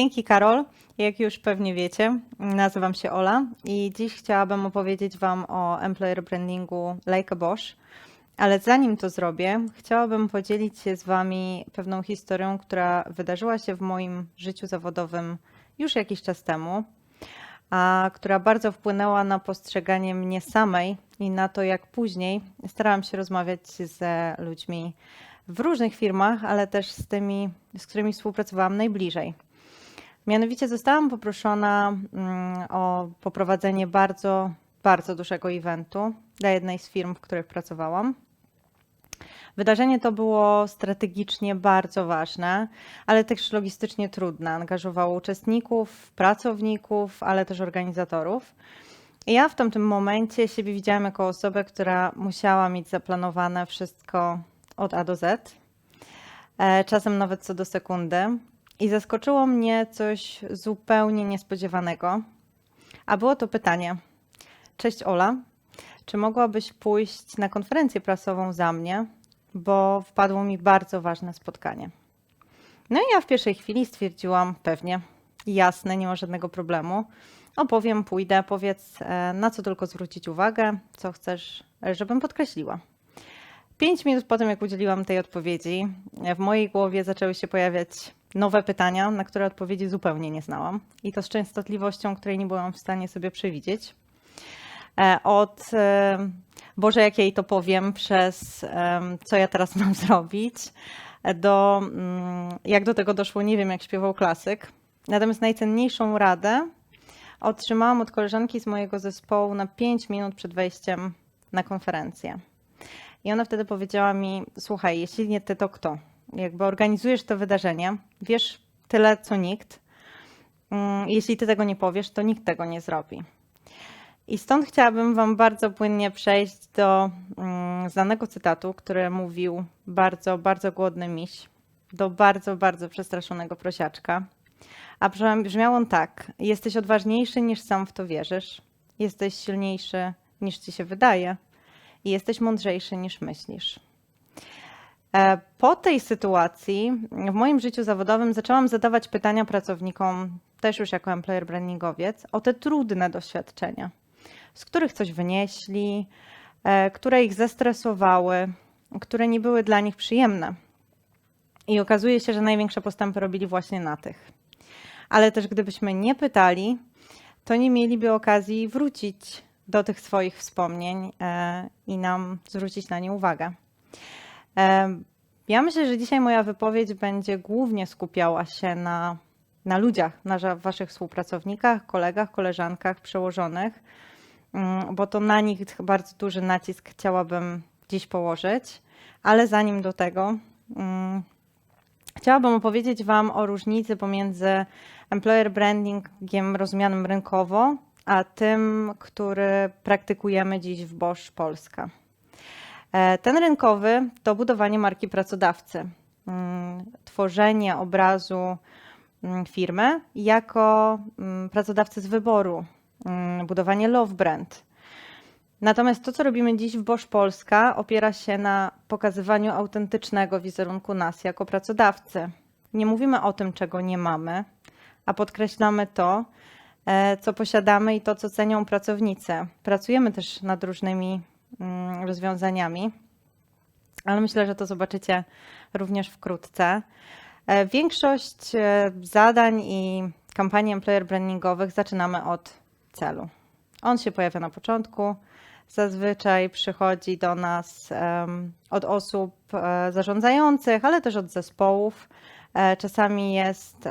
Dzięki Karol. Jak już pewnie wiecie, nazywam się Ola i dziś chciałabym opowiedzieć Wam o employer brandingu Like a Bosch. Ale zanim to zrobię, chciałabym podzielić się z Wami pewną historią, która wydarzyła się w moim życiu zawodowym już jakiś czas temu, a która bardzo wpłynęła na postrzeganie mnie samej i na to, jak później starałam się rozmawiać ze ludźmi w różnych firmach, ale też z tymi, z którymi współpracowałam najbliżej. Mianowicie zostałam poproszona mm, o poprowadzenie bardzo, bardzo dużego eventu dla jednej z firm, w których pracowałam. Wydarzenie to było strategicznie bardzo ważne, ale też logistycznie trudne. Angażowało uczestników, pracowników, ale też organizatorów. I ja w tamtym momencie siebie widziałam jako osobę, która musiała mieć zaplanowane wszystko od A do Z, e, czasem nawet co do sekundy. I zaskoczyło mnie coś zupełnie niespodziewanego. A było to pytanie: Cześć Ola, czy mogłabyś pójść na konferencję prasową za mnie, bo wpadło mi bardzo ważne spotkanie? No i ja w pierwszej chwili stwierdziłam: pewnie, jasne, nie ma żadnego problemu. Opowiem, pójdę, powiedz, e, na co tylko zwrócić uwagę, co chcesz, żebym podkreśliła. Pięć minut po tym, jak udzieliłam tej odpowiedzi, w mojej głowie zaczęły się pojawiać nowe pytania, na które odpowiedzi zupełnie nie znałam. I to z częstotliwością, której nie byłam w stanie sobie przewidzieć. E, Od e, Boże, jak jej to powiem, przez co ja teraz mam zrobić, do mm, jak do tego doszło, nie wiem, jak śpiewał klasyk. Natomiast najcenniejszą radę otrzymałam od koleżanki z mojego zespołu na 5 minut przed wejściem na konferencję. I ona wtedy powiedziała mi: Słuchaj, jeśli nie ty, to kto? Jakby organizujesz to wydarzenie, wiesz tyle co nikt. Mm, Jeśli ty tego nie powiesz, to nikt tego nie zrobi. I stąd chciałabym Wam bardzo płynnie przejść do mm, znanego cytatu, który mówił bardzo, bardzo głodny miś do bardzo, bardzo przestraszonego prosiaczka. A brzmiał on tak: Jesteś odważniejszy niż sam w to wierzysz, jesteś silniejszy niż ci się wydaje i jesteś mądrzejszy niż myślisz. E, Po tej sytuacji w moim życiu zawodowym zaczęłam zadawać pytania pracownikom, też już jako employer brandingowiec, o te trudne doświadczenia, z których coś wynieśli, e, które ich zestresowały, które nie były dla nich przyjemne. I okazuje się, że największe postępy robili właśnie na tych. Ale też gdybyśmy nie pytali, to nie mieliby okazji wrócić do tych swoich wspomnień e, i nam zwrócić na nie uwagę. Ja myślę, że dzisiaj moja wypowiedź będzie głównie skupiała się na, na ludziach, na waszych współpracownikach, kolegach, koleżankach, przełożonych, mm, bo to na nich bardzo duży nacisk chciałabym dziś położyć. Ale zanim do tego, mm, chciałabym opowiedzieć Wam o różnicy pomiędzy employer brandingiem rozumianym rynkowo, a tym, który praktykujemy dziś w Bosch Polska. E, Ten rynkowy to budowanie marki pracodawcy, mm, tworzenie obrazu mm, firmy jako mm, pracodawcy z wyboru, budowanie love brand. Natomiast to, co robimy dziś w Bosch Polska, opiera się na pokazywaniu autentycznego wizerunku nas jako pracodawcy. Nie mówimy o tym, czego nie mamy, a podkreślamy to, e, co posiadamy i to, co cenią pracownicy. Pracujemy też nad różnymi rozwiązaniami, ale myślę, że to zobaczycie również wkrótce. E, Większość e, zadań i kampanii employer brandingowych zaczynamy od celu. On się pojawia na początku. Zazwyczaj przychodzi do nas od osób e, zarządzających, ale też od zespołów. Czasami jest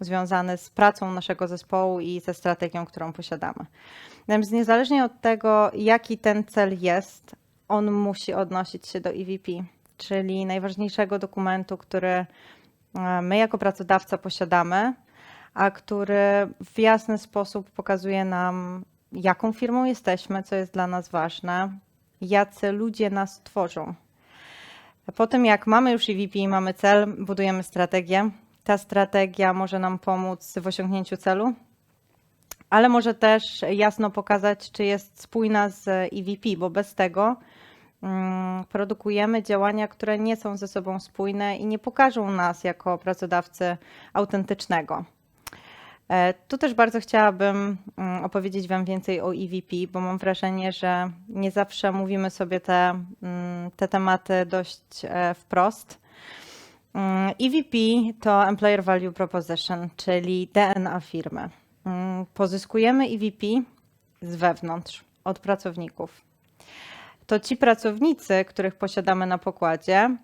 związany z pracą naszego zespołu i ze strategią, którą posiadamy. Natomiast niezależnie od tego, jaki ten cel jest, on musi odnosić się do EVP, czyli najważniejszego dokumentu, który e, my jako pracodawca posiadamy, a który w jasny sposób pokazuje nam, jaką firmą jesteśmy, co jest dla nas ważne, jacy ludzie nas tworzą. Po tym, jak mamy już EVP, mamy cel, budujemy strategię. Ta strategia może nam pomóc w osiągnięciu celu, ale może też jasno pokazać, czy jest spójna z EVP, bo bez tego mm, produkujemy działania, które nie są ze sobą spójne i nie pokażą nas jako pracodawcy autentycznego. E, Tu też bardzo chciałabym mm, opowiedzieć Wam więcej o EVP, bo mam wrażenie, że nie zawsze mówimy sobie te, mm, te tematy dość e, wprost. EVP to Employer Value Proposition, czyli DNA firmy. Mm, Pozyskujemy EVP z wewnątrz, od pracowników. To ci pracownicy, których posiadamy na pokładzie,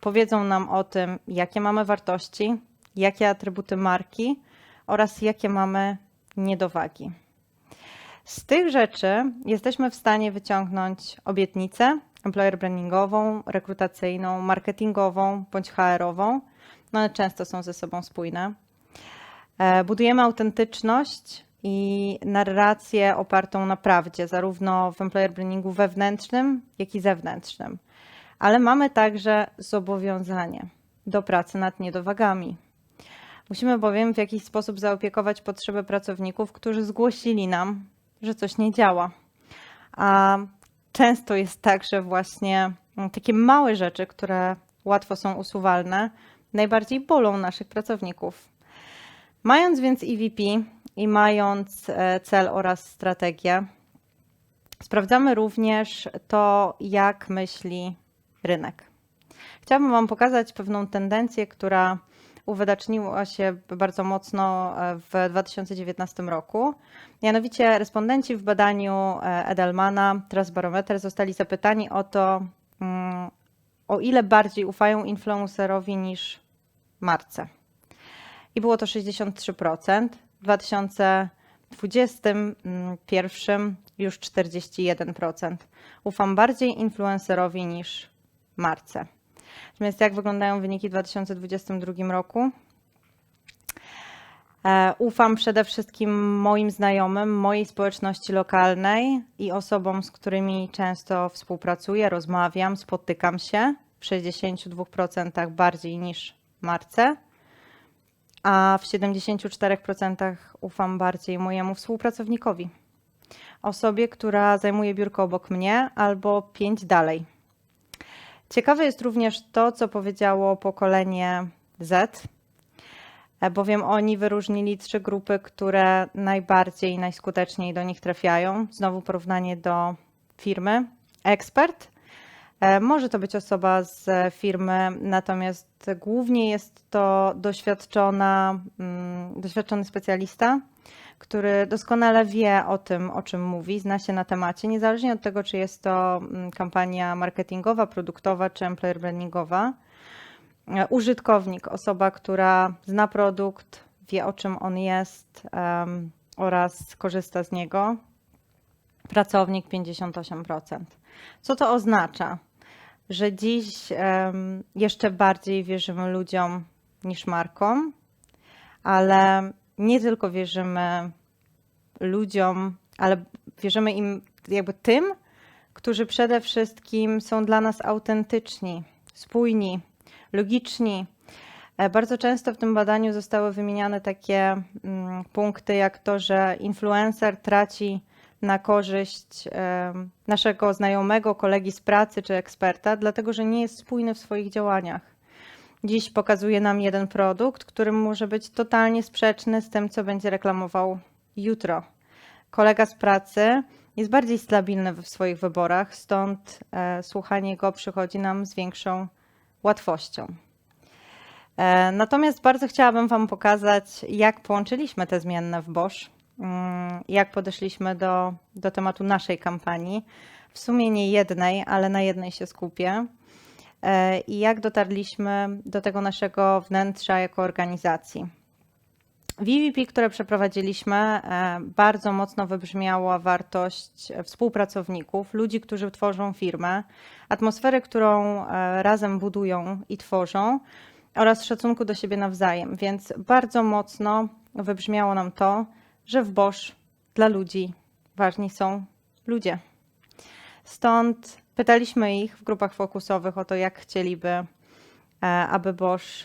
powiedzą nam o tym, jakie mamy wartości, jakie atrybuty marki oraz jakie mamy niedowagi. Z tych rzeczy jesteśmy w stanie wyciągnąć obietnicę employer brandingową, rekrutacyjną, marketingową bądź HR-ową. No one często są ze sobą spójne. E, Budujemy autentyczność i narrację opartą na prawdzie, zarówno w employer brandingu wewnętrznym, jak i zewnętrznym. Ale mamy także zobowiązanie do pracy nad niedowagami. Musimy bowiem w jakiś sposób zaopiekować potrzeby pracowników, którzy zgłosili nam, że coś nie działa. A często jest tak, że właśnie takie małe rzeczy, które łatwo są usuwalne, najbardziej bolą naszych pracowników. Mając więc EVP i mając e, cel oraz strategię, sprawdzamy również to, jak myśli rynek. Chciałabym Wam pokazać pewną tendencję, która uwydaczniła się bardzo mocno e, w 2019 roku. Mianowicie respondenci w badaniu e, Edelmana Trust Barometer zostali zapytani o to, mm, o ile bardziej ufają influencerowi niż marce. I było to 63%. W 2021 już 41%. Ufam bardziej influencerowi niż marce. Natomiast jak wyglądają wyniki w 2022 roku? E, Ufam przede wszystkim moim znajomym, mojej społeczności lokalnej i osobom, z którymi często współpracuję, rozmawiam, spotykam się w 62% bardziej niż marce, a w 74% ufam bardziej mojemu współpracownikowi. Osobie, która zajmuje biurko obok mnie albo pięć dalej. Ciekawe jest również to, co powiedziało pokolenie Z, bowiem oni wyróżnili trzy grupy, które najbardziej, najskuteczniej do nich trafiają. Znowu porównanie do firmy. Ekspert. E, Może to być osoba z firmy, natomiast głównie jest to doświadczona, mm, doświadczony specjalista, który doskonale wie o tym, o czym mówi, zna się na temacie, niezależnie od tego, czy jest to mm, kampania marketingowa, produktowa czy employer brandingowa. E, Użytkownik, osoba, która zna produkt, wie o czym on jest em, oraz korzysta z niego. Pracownik 58%. Co to oznacza? Że dziś jeszcze bardziej wierzymy ludziom niż markom, ale nie tylko wierzymy ludziom, ale wierzymy im jakby tym, którzy przede wszystkim są dla nas autentyczni, spójni, logiczni. E, Bardzo często w tym badaniu zostały wymieniane takie mm, punkty, jak to, że influencer traci na korzyść naszego znajomego, kolegi z pracy czy eksperta, dlatego że nie jest spójny w swoich działaniach. Dziś pokazuje nam jeden produkt, który może być totalnie sprzeczny z tym, co będzie reklamował jutro. Kolega z pracy jest bardziej stabilny w swoich wyborach, stąd e, słuchanie go przychodzi nam z większą łatwością. E, natomiast bardzo chciałabym Wam pokazać, jak połączyliśmy te zmienne w Bosch, jak podeszliśmy do, do tematu naszej kampanii. W sumie nie jednej, ale na jednej się skupię. E, I jak dotarliśmy do tego naszego wnętrza jako organizacji. W EVP, które przeprowadziliśmy, e, bardzo mocno wybrzmiała wartość współpracowników, ludzi, którzy tworzą firmę, atmosferę, którą e, razem budują i tworzą oraz szacunku do siebie nawzajem. Więc bardzo mocno wybrzmiało nam to, że w Bosch dla ludzi ważni są ludzie. Stąd pytaliśmy ich w grupach fokusowych o to, jak chcieliby, e, aby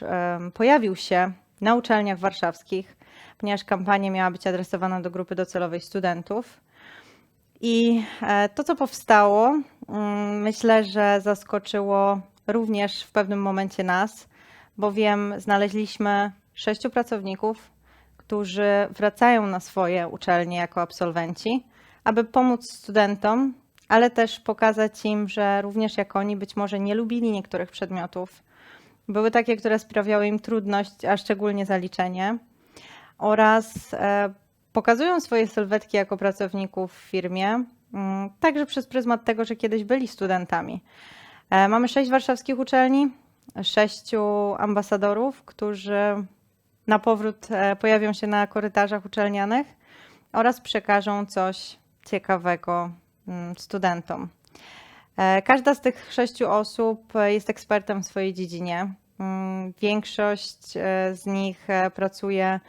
e, pojawił się na uczelniach warszawskich, ponieważ kampania miała być adresowana do grupy docelowej studentów. I e, to, co powstało, mm, myślę, że zaskoczyło również w pewnym momencie nas, bowiem znaleźliśmy sześciu pracowników, którzy wracają na swoje uczelnie jako absolwenci, aby pomóc studentom, ale też pokazać im, że również jak oni być może nie lubili niektórych przedmiotów. Były takie, które sprawiały im trudność, a szczególnie zaliczenie, oraz e, pokazują swoje sylwetki jako pracowników w firmie, mm, także przez pryzmat tego, że kiedyś byli studentami. E, mamy sześć warszawskich uczelni, sześciu ambasadorów, którzy na powrót e, pojawią się na korytarzach uczelnianych oraz przekażą coś ciekawego mm, studentom. E, każda z tych sześciu osób jest ekspertem w swojej dziedzinie. Mm, Większość z nich pracuje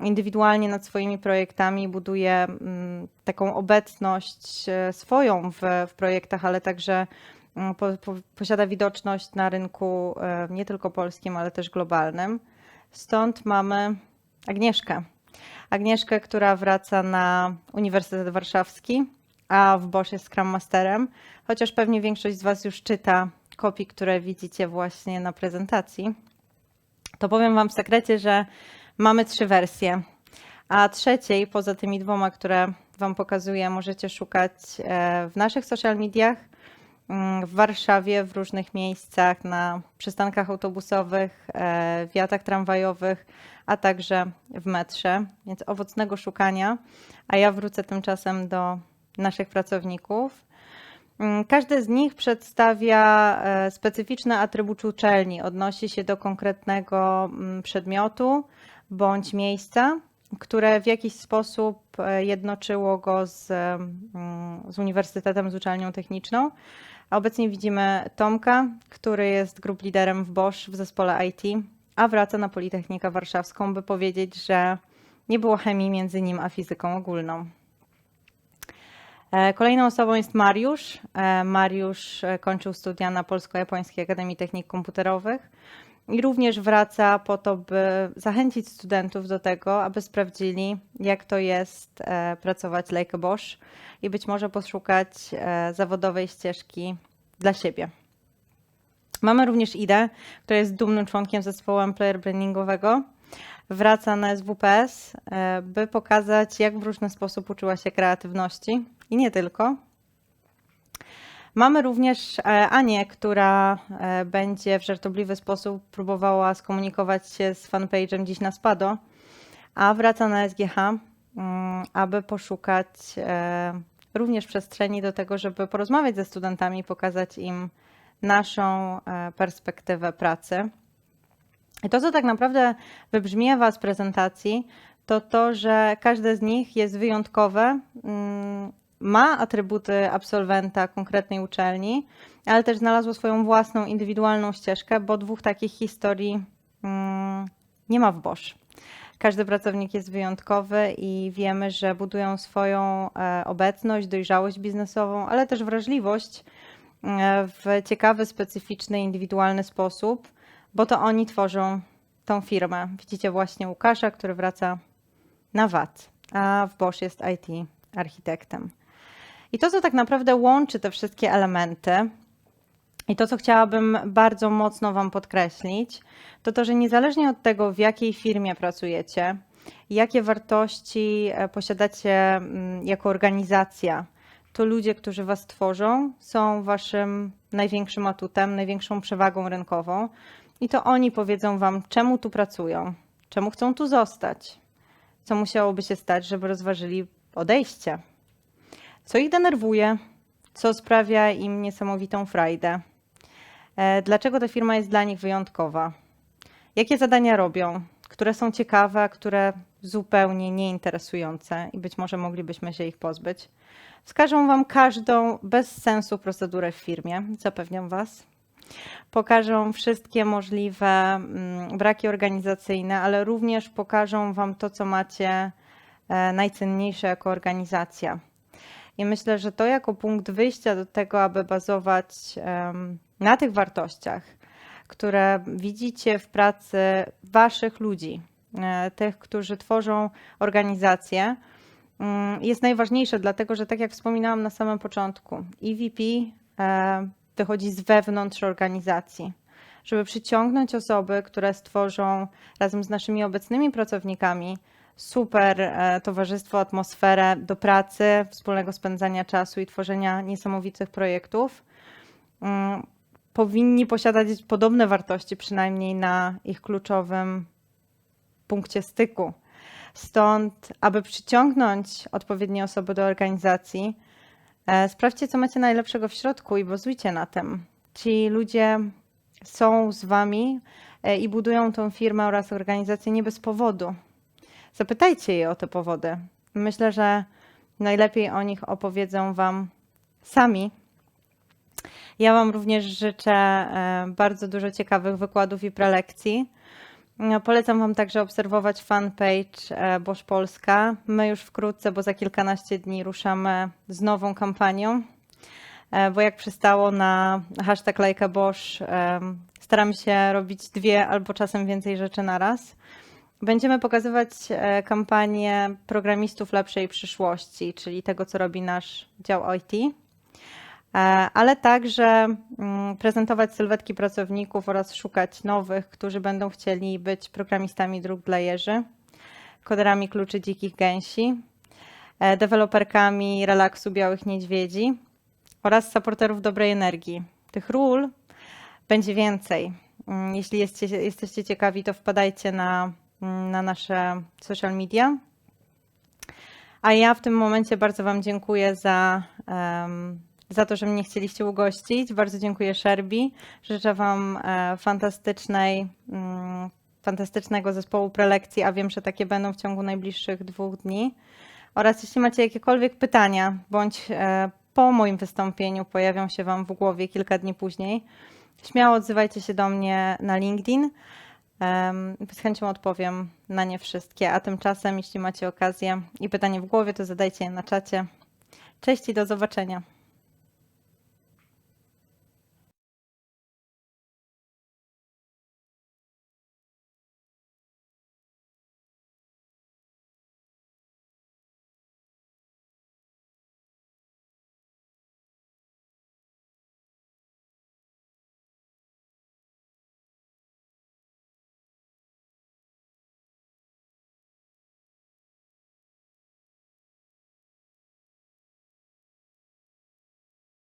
indywidualnie nad swoimi projektami, buduje mm, taką obecność swoją w, w projektach, ale także po, po, posiada widoczność na rynku e, nie tylko polskim, ale też globalnym. Stąd mamy Agnieszkę. Agnieszkę, która wraca na Uniwersytet Warszawski, a w Bosch jest Scrum Masterem, chociaż pewnie większość z Was już czyta kopii, które widzicie właśnie na prezentacji. To powiem Wam w sekrecie, że mamy trzy wersje, a trzeciej, poza tymi dwoma, które Wam pokazuję, możecie szukać e, w naszych social mediach, w Warszawie, w różnych miejscach, na przystankach autobusowych, e, w jatach tramwajowych, a także w metrze. Więc owocnego szukania. A ja wrócę tymczasem do naszych pracowników. Mm, każdy z nich przedstawia e, specyficzny atrybut uczelni, odnosi się do konkretnego mm, przedmiotu bądź miejsca, które w jakiś sposób e, jednoczyło go z, mm, z Uniwersytetem, z uczelnią techniczną. A obecnie widzimy Tomka, który jest grup liderem w Bosch w zespole IT, a wraca na Politechnikę Warszawską, by powiedzieć, że nie było chemii między nim a fizyką ogólną. E, kolejną osobą jest Mariusz. E, Mariusz kończył studia na Polsko-Japońskiej Akademii Technik Komputerowych i również wraca po to, by zachęcić studentów do tego, aby sprawdzili, jak to jest e, pracować like a Bosch i być może poszukać e, zawodowej ścieżki dla siebie. Mamy również Idę, która jest dumnym członkiem zespołu employer brandingowego. Wraca na SWPS, e, by pokazać, jak w różny sposób uczyła się kreatywności i nie tylko, Mamy również e, Anię, która e, będzie w żartobliwy sposób próbowała skomunikować się z fanpage'em dziś na Spado, a wraca na SGH, mm, aby poszukać e, również przestrzeni do tego, żeby porozmawiać ze studentami pokazać im naszą perspektywę pracy. I to, co tak naprawdę wybrzmiewa z prezentacji, to to, że każde z nich jest wyjątkowe mm, ma atrybuty absolwenta konkretnej uczelni, ale też znalazło swoją własną, indywidualną ścieżkę, bo dwóch takich historii mm, nie ma w Bosch. Każdy pracownik jest wyjątkowy i wiemy, że budują swoją e, obecność, dojrzałość biznesową, ale też wrażliwość e, w ciekawy, specyficzny, indywidualny sposób, bo to oni tworzą tą firmę. Widzicie właśnie Łukasza, który wraca na VAT, a w Bosch jest IT architektem. I to, co tak naprawdę łączy te wszystkie elementy, i to, co chciałabym bardzo mocno Wam podkreślić, to to, że niezależnie od tego, w jakiej firmie pracujecie, jakie wartości e, posiadacie mm, jako organizacja, to ludzie, którzy Was tworzą, są Waszym największym atutem, największą przewagą rynkową. I to oni powiedzą Wam, czemu tu pracują, czemu chcą tu zostać, co musiałoby się stać, żeby rozważyli odejście co ich denerwuje, co sprawia im niesamowitą frajdę. E, dlaczego ta firma jest dla nich wyjątkowa? Jakie zadania robią, które są ciekawe, a które zupełnie nieinteresujące i być może moglibyśmy się ich pozbyć? Wskażą Wam każdą bez sensu procedurę w firmie, zapewniam Was. Pokażą wszystkie możliwe mm, braki organizacyjne, ale również pokażą Wam to, co macie e, najcenniejsze jako organizacja i myślę, że to jako punkt wyjścia do tego, aby bazować na tych wartościach, które widzicie w pracy waszych ludzi, e, tych, którzy tworzą organizację, mm, jest najważniejsze, dlatego że tak jak wspominałam na samym początku, EVP e, wychodzi z wewnątrz organizacji, żeby przyciągnąć osoby, które stworzą razem z naszymi obecnymi pracownikami super e, towarzystwo, atmosferę do pracy, wspólnego spędzania czasu i tworzenia niesamowitych projektów. Mm, Powinni posiadać podobne wartości, przynajmniej na ich kluczowym punkcie styku. Stąd, aby przyciągnąć odpowiednie osoby do organizacji, e, sprawdźcie, co macie najlepszego w środku i bazujcie na tym. Ci ludzie są z wami e, i budują tą firmę oraz organizację nie bez powodu. Zapytajcie je o te powody. Myślę, że najlepiej o nich opowiedzą wam sami. Ja Wam również życzę e, bardzo dużo ciekawych wykładów i prelekcji. No, Polecam Wam także obserwować fanpage e, Bosch Polska. My już wkrótce, bo za kilkanaście dni ruszamy z nową kampanią, e, bo jak przystało na hashtag Like a Bosch, e, staramy się robić dwie albo czasem więcej rzeczy na raz. Będziemy pokazywać e, kampanię programistów lepszej przyszłości, czyli tego, co robi nasz dział IT e, ale także mm, prezentować sylwetki pracowników oraz szukać nowych, którzy będą chcieli być programistami dróg dla jeży, koderami kluczy dzikich gęsi, e, deweloperkami relaksu białych niedźwiedzi oraz supporterów dobrej energii. Tych ról będzie więcej. Mm, Jeśli jesteście, jesteście ciekawi, to wpadajcie na, na nasze social media. A ja w tym momencie bardzo Wam dziękuję za, za to, że mnie chcieliście ugościć. Bardzo dziękuję Szerbi. Życzę Wam e, fantastycznej, mm, fantastycznego zespołu prelekcji, a wiem, że takie będą w ciągu najbliższych dwóch dni. Oraz jeśli macie jakiekolwiek pytania, bądź e, po moim wystąpieniu pojawią się Wam w głowie kilka dni później, śmiało odzywajcie się do mnie na LinkedIn. Z chęcią odpowiem na nie wszystkie, a tymczasem, jeśli macie okazję i pytanie w głowie, to zadajcie je na czacie. Cześć i do zobaczenia.